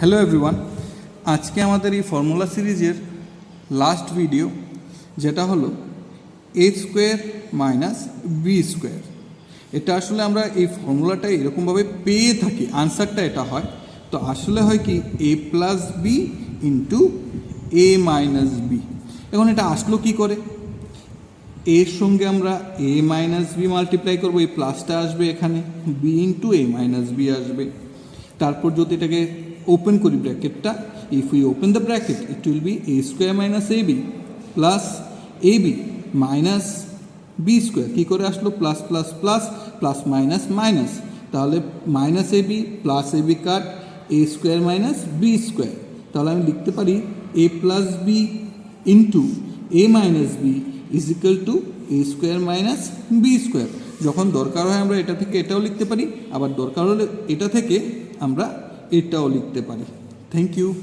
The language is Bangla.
হ্যালো এভরিওয়ান আজকে আমাদের এই ফর্মুলা সিরিজের লাস্ট ভিডিও যেটা হলো A square minus B square এটা আসলে আমরা এই ফর্মুলাটা এরকমভাবে পেয়ে থাকি আনসারটা এটা হয়। তো আসলে হয় কি A plus B into A minus B এখন এটা আসলো কি করে? এর সঙ্গে আমরা এ মাইনাস বি মাল্টিপ্লাই করব, এই প্লাসটা আসবে এখানে B into A minus B আসবে। তারপর যদি এটাকে ওপেন করি ব্র্যাকেটটা if you open the bracket it will be A square minus A B plus A B minus B square কী করে আসলো? Plus plus plus plus minus minus তাহলে minus A B plus A B cut A square minus B square তাহলে আমি লিখতে পারি A plus B into A minus B is equal to A square minus B square যখন দরকার হয় আমরা এটা থেকে এটাও লিখতে পারি, আবার দরকার হলে এটা থেকে আমরা এটাও লিখতে পারি। Thank you